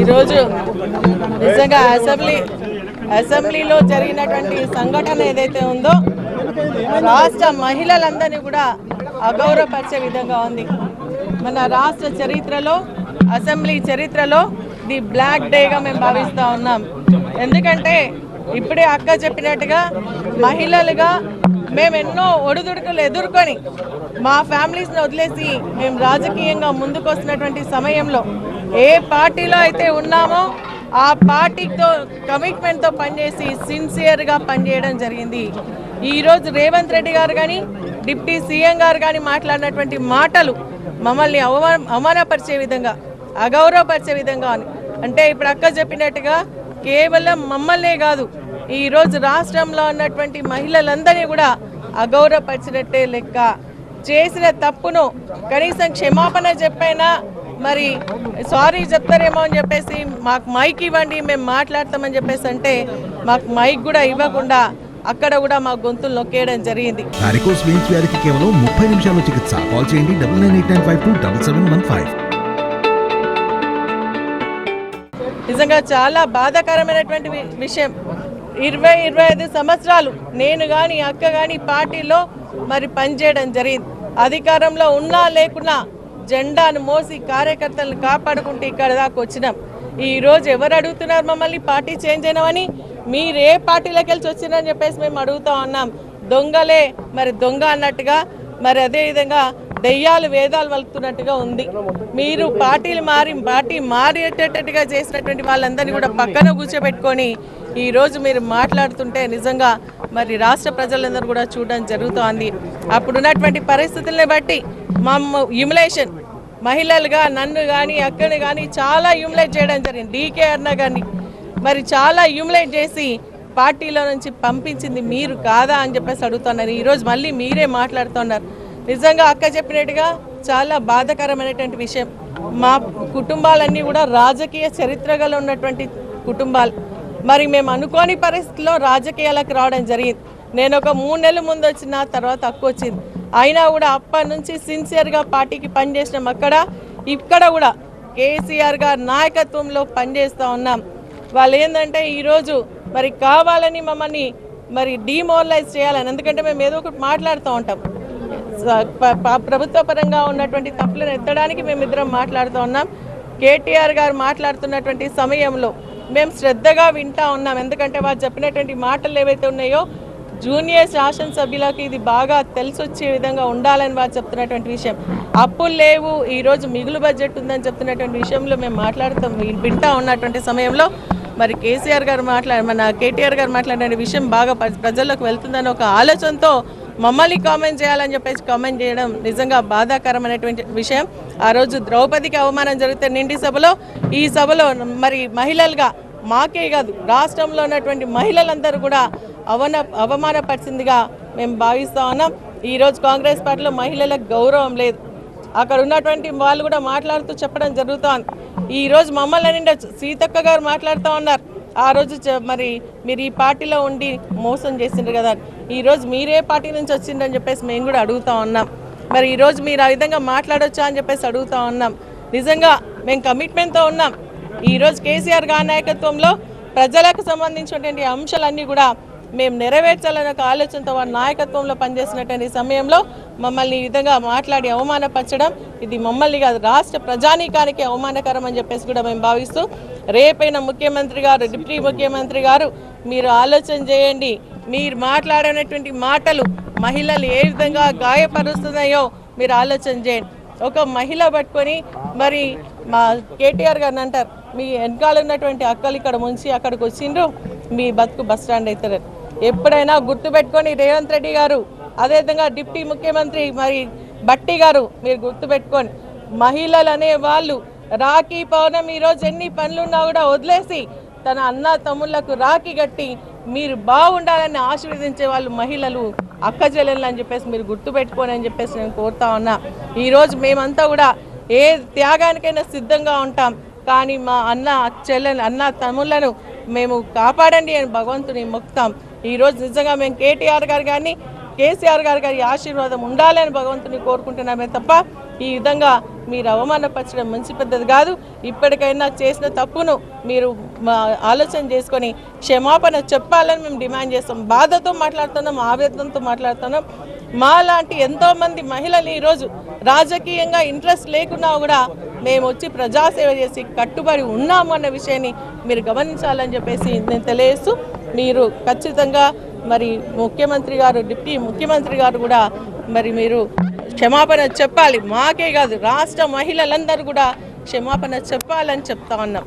ఈరోజు నిజంగా అసెంబ్లీ అసెంబ్లీలో జరిగినటువంటి సంఘటన ఏదైతే ఉందో రాష్ట్ర మహిళలందరినీ కూడా అగౌరవపరిచే విధంగా ఉంది. మన రాష్ట్ర చరిత్రలో అసెంబ్లీ చరిత్రలో ది బ్లాక్ డేగా మేము భావిస్తూ ఉన్నాం. ఎందుకంటే ఇప్పుడే అక్క చెప్పినట్టుగా మహిళలుగా మేము ఎన్నో ఒడిదుడుకులు ఎదుర్కొని మా ఫ్యామిలీస్ని వదిలేసి మేము రాజకీయంగా ముందుకు వస్తున్నటువంటి సమయంలో ఏ పార్టీలో అయితే ఉన్నామో ఆ పార్టీతో కమిట్మెంట్తో పనిచేసి సిన్సియర్గా పనిచేయడం జరిగింది. ఈరోజు రేవంత్ రెడ్డి గారు కానీ డిప్టీ సీఎం గారు కానీ మాట్లాడినటువంటి మాటలు మమ్మల్ని అవమాన అవమానపరిచే విధంగా అగౌరవపరిచే విధంగా అంటే ఇప్పుడు అక్క చెప్పినట్టుగా కేవలం మమ్మల్నే కాదు ఈరోజు రాష్ట్రంలో ఉన్నటువంటి మహిళలందరినీ కూడా అగౌరవపరిచినట్టే లెక్క. చేసిన తప్పును కనీసం క్షమాపణ చెప్పైనా మరి సారీ చెప్తారేమో అని చెప్పేసి మాకు మైక్ ఇవ్వండి మేము మాట్లాడతామని చెప్పేసి అంటే మాకు మైక్ కూడా ఇవ్వకుండా అక్కడ కూడా మా గొంతులు నొక్కేయడం జరిగింది. వారికోస్ వెయిన్స్ వ్యాధికి కేవలం ముప్పై నిమిషాల్లో చికిత్స. కాల్ చేయండి double nine eight nine five two double seven one five. నిజంగా చాలా బాధాకరమైనటువంటి విషయం. ఇరవై ఇరవై ఐదు సంవత్సరాలు నేను కానీ అక్క కానీ పార్టీలో మరి పనిచేయడం జరిగింది. అధికారంలో ఉన్నా లేకున్నా జెండాను మోసి కార్యకర్తలను కాపాడుకుంటూ ఇక్కడ దాకా వచ్చినాం. ఈరోజు ఎవరు అడుగుతున్నారు మమ్మల్ని? పార్టీ చేంజ్ అయినామని మీరు ఏ పార్టీలోకి వెళ్ళి వచ్చిందని చెప్పేసి మేము అడుగుతా ఉన్నాం. దొంగలే మరి దొంగ అన్నట్టుగా మరి అదేవిధంగా దెయ్యాలు వేదాలు వలుతున్నట్టుగా ఉంది. మీరు పార్టీలు మారి పార్టీ మారేటట్టుగా చేసినటువంటి వాళ్ళందరినీ కూడా పక్కన కూర్చోబెట్టుకొని ఈరోజు మీరు మాట్లాడుతుంటే నిజంగా మరి రాష్ట్ర ప్రజలందరూ కూడా చూడడం జరుగుతోంది. అప్పుడున్నటువంటి పరిస్థితుల్ని బట్టి మా యుములేషన్ మహిళలుగా నన్ను కానీ అక్కని కానీ చాలా యుములేట్ చేయడం జరిగింది. డీకే అన్న కానీ మరి చాలా యుములేట్ చేసి పార్టీలో నుంచి పంపించింది మీరు కాదా అని చెప్పేసి అడుగుతున్నారు. ఈరోజు మళ్ళీ మీరే మాట్లాడుతున్నారు. నిజంగా అక్క చెప్పినట్టుగా చాలా బాధాకరమైనటువంటి విషయం. మా కుటుంబాలన్నీ కూడా రాజకీయ చరిత్ర గల ఉన్నటువంటి కుటుంబాలు. మరి మేము అనుకోని పరిస్థితిలో రాజకీయాలకు రావడం జరిగింది. నేను ఒక మూడు నెలల ముందు వచ్చిన తర్వాత అక్క వచ్చింది. అయినా కూడా అప్పటి నుంచి సిన్సియర్గా పార్టీకి పనిచేసినాం అక్కడ ఇక్కడ కూడా కేసీఆర్ గారి నాయకత్వంలో పనిచేస్తూ ఉన్నాం. వాళ్ళు ఏంటంటే ఈరోజు మరి కావాలని మమ్మల్ని మరి డిమోరలైజ్ చేయాలని. ఎందుకంటే మేము ఏదో ఒకటి మాట్లాడుతూ ఉంటాం. ప్రభుత్వ పరంగా ఉన్నటువంటి తప్పులను ఎత్తడానికి మేమిద్దరం మాట్లాడుతూ ఉన్నాం. కేటీఆర్ గారు మాట్లాడుతున్నటువంటి సమయంలో మేము శ్రద్ధగా వింటా ఉన్నాం. ఎందుకంటే వారు చెప్పినటువంటి మాటలు ఏవైతే ఉన్నాయో జూనియర్ శాసనసభ్యులకు ఇది బాగా తెలిసొచ్చే విధంగా ఉండాలని వారు చెప్తున్నటువంటి విషయం. అప్పులు లేవు ఈరోజు మిగులు బడ్జెట్ ఉందని చెప్తున్నటువంటి విషయంలో మేము మాట్లాడుతాం వింటా ఉన్నటువంటి సమయంలో మరి కేసీఆర్ గారు మాట్లాడ మన కేటీఆర్ గారు మాట్లాడిన విషయం బాగా ప్రజల్లోకి వెళ్తుందని ఒక ఆలోచనతో మమ్మల్ని కామెంట్ చేయాలని చెప్పేసి కామెంట్ చేయడం నిజంగా బాధాకరమైనటువంటి విషయం. ఆ రోజు ద్రౌపదికి అవమానం జరిగితే నిండి సభలో ఈ సభలో మరి మహిళలుగా మాకే కాదు రాష్ట్రంలో ఉన్నటువంటి మహిళలందరూ కూడా అవన అవమానపరిచిందిగా మేము భావిస్తా ఉన్నాం. ఈరోజు కాంగ్రెస్ పార్టీలో మహిళలకు గౌరవం లేదు. అక్కడ ఉన్నటువంటి వాళ్ళు కూడా మాట్లాడుతూ చెప్పడం జరుగుతోంది. ఈరోజు మమ్మల్ని నిండా సీతక్క గారు మాట్లాడుతూ ఉన్నారు. ఆ రోజు మరి మీరు ఈ పార్టీలో ఉండి మోసం చేసిండ్రు కదా. ఈరోజు మీరే పార్టీ నుంచి వచ్చిండ్రని చెప్పేసి మేము కూడా అడుగుతూ ఉన్నాం. మరి ఈరోజు మీరు ఆ విధంగా మాట్లాడొచ్చా అని చెప్పేసి అడుగుతూ ఉన్నాం. నిజంగా మేము కమిట్మెంట్తో ఉన్నాం. ఈరోజు కేసీఆర్ గారి నాయకత్వంలో ప్రజలకు సంబంధించినటువంటి అంశాలన్నీ కూడా మేము నెరవేర్చాలనే ఒక ఆలోచనతో వారి నాయకత్వంలో పనిచేసినటువంటి సమయంలో మమ్మల్ని ఈ విధంగా మాట్లాడి అవమానపరచడం ఇది మమ్మల్ని కాదు రాష్ట్ర ప్రజానీకానికి అవమానకరం అని చెప్పేసి కూడా మేము భావిస్తూ రేపైన ముఖ్యమంత్రి గారు డిప్యూటీ ముఖ్యమంత్రి గారు మీరు ఆలోచన చేయండి. మీరు మాట్లాడినటువంటి మాటలు మహిళలు ఏ విధంగా గాయపరుస్తున్నాయో మీరు ఆలోచన చేయండి. ఒక మహిళ పట్టుకొని మరి మా కేటీఆర్ గారిని అంటారు మీ వెనకాల ఉన్నటువంటి అక్కలు ఇక్కడ ముంచి అక్కడికి వచ్చిండ్రు మీ బతుకు బస్ స్టాండ్ అవుతారు ఎప్పుడైనా గుర్తుపెట్టుకొని రేవంత్ రెడ్డి గారు. అదేవిధంగా డిప్టీ ముఖ్యమంత్రి మరి బట్టి గారు మీరు గుర్తుపెట్టుకొని మహిళలు అనే వాళ్ళు రాఖీ పౌర్ణమి ఈరోజు ఎన్ని పనులున్నా కూడా వదిలేసి తన అన్న తమ్ముళ్ళకు రాఖీ కట్టి మీరు బాగుండాలని ఆశీర్వదించే వాళ్ళు మహిళలు అక్క చెల్లెళ్ళు అని చెప్పేసి మీరు గుర్తుపెట్టుకోని అని చెప్పేసి నేను కోరుతా ఉన్నా. ఈరోజు మేమంతా కూడా ఏ త్యాగానికైనా సిద్ధంగా ఉంటాం. కానీ మా అన్న చెల్లెలు అన్న తమ్ముళ్ళను మేము కాపాడండి అని భగవంతుని మొక్తాం. ఈరోజు నిజంగా మేము కేటీఆర్ గారు కానీ కేసీఆర్ గారు గారి ఆశీర్వాదం ఉండాలని భగవంతుని కోరుకుంటున్నామే తప్ప ఈ విధంగా మీరు అవమానపరచడం మంచి పెద్దది కాదు. ఇప్పటికైనా చేసిన తప్పును మీరు మా ఆలోచన చేసుకొని క్షమాపణ చెప్పాలని మేము డిమాండ్ చేస్తాం. బాధతో మాట్లాడుతున్నాం ఆవేదనతో మాట్లాడుతున్నాం. మా లాంటి ఎంతోమంది మహిళలు ఈరోజు రాజకీయంగా ఇంట్రెస్ట్ లేకున్నా కూడా మేము వచ్చి ప్రజాసేవ చేసి కట్టుబడి ఉన్నాము అన్న విషయాన్ని మీరు గమనించాలని చెప్పేసి నేను తెలియజేస్తూ మీరు ఖచ్చితంగా మరి ముఖ్యమంత్రి గారు డిప్యూటీ ముఖ్యమంత్రి గారు కూడా మరి మీరు క్షమాపణ చెప్పాలి. మాకే కాదు రాష్ట్ర మహిళలందరూ కూడా క్షమాపణ చెప్పాలని చెప్తా ఉన్నాం.